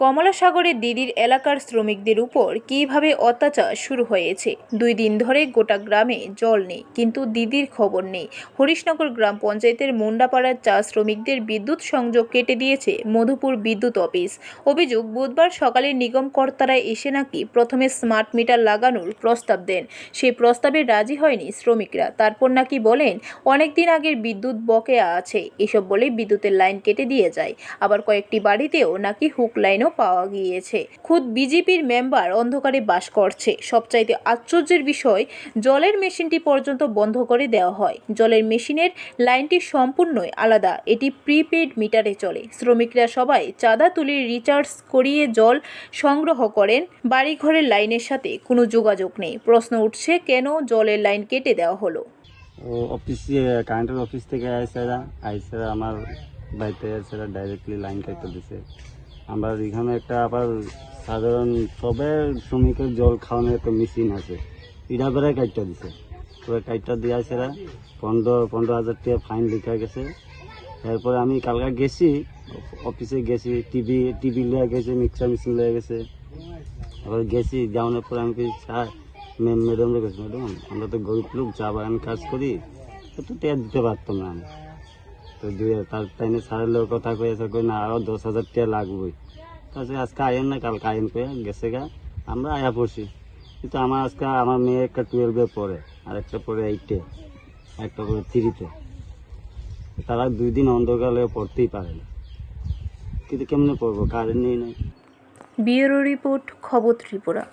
কমলাসাগরে দিদির এলাকার শ্রমিকদের উপর কীভাবে অত্যাচার শুরু হয়েছে? দুই দিন ধরে গোটা গ্রামে জল নেই, কিন্তু দিদির খবর নেই। হরিশনগর গ্রাম পঞ্চায়েতের মুন্ডাপাড়ার চা শ্রমিকদের বিদ্যুৎ সংযোগ কেটে দিয়েছে মধুপুর বিদ্যুৎ অফিস। অভিযোগ, বুধবার সকালে নিগম কর্তারা এসে নাকি প্রথমে স্মার্ট মিটার লাগানোর প্রস্তাব দেন। সেই প্রস্তাবে রাজি হয়নি শ্রমিকরা। তারপর নাকি বলেন অনেক দিন আগের বিদ্যুৎ বকেয়া আছে। এসব বলে বিদ্যুতের লাইন কেটে দিয়ে যায়। আবার কয়েকটি বাড়িতেও নাকি হুক লাইনও পাওয়া গিয়েছে। খুদ বিজেপির মেম্বার অন্ধকারে বাস করছে। সবচাইতে আশ্চর্যের বিষয়, জলের মেশিনটি পর্যন্ত বন্ধ করে দেওয়া হয়। জলের মেশিনের লাইনটি সম্পূর্ণই আলাদা। এটি প্রিপেড মিটারে চলে। শ্রমিকরা সবাই চাঁদা তুলে রিচার্জ করিয়ে জল সংগ্রহ করেন। বাড়িঘরের লাইনের সাথে কোনো যোগাযোগ নেই। প্রশ্ন উঠছে, কেন জলের লাইন কেটে দেওয়া হলো? ও অফিসে কারেন্টের অফিস থেকে আইসারা আইসারা আমার বাড়িতে আইসারা ডাইরেক্টলি লাইন কাটতে দিছে। আমরা এখানে একটা আবার সাধারণ সবে শ্রমিকের জল খাওয়ানোর একটা মেশিন আছে। এটা বেড়ায় কাটতে দিছে। তো কাটটা দিয়ে আইসারা পনেরো পনেরো হাজার টাকা ফাইন লিখা গেছে। এরপরে আমি কালকে গেছি, অফিসে গেছি, টিভি টিভি লিয়ে গেছে, মিক্সার মেশিন লিয়ে গেছে। আবার গেছি, যাওয়ানোর পরে আমি স্যার ম্যাডাম গেছি ম্যাডাম, আমরা তো গরিব লোক, চা বাগান কাজ করি। একটু টেয়ার দিতে পারতাম না আমি। তো দিয়ে তার টাইমে স্যারের লোক কথা কয়ে এসে কই না আরও দশ হাজার টাকা লাগবেই। তাছাড়া আজকে আয়েন না কালকে আয়েন করে গেছে গা, আমরা আয়া পড়ছি। কিন্তু আমার আজকে আমার মেয়ে একটা টুয়েলভে পড়ে, আর একটা পড়ে এইটে একটা পড়ে থ্রিতে তারা দুই দিন অন্ধকালে পড়তেই পারে না। কিন্তু কেমনে পড়ব? কারেন্ট নেই নাই। ব্যুরো রিপোর্ট, খবর ত্রিপুরা।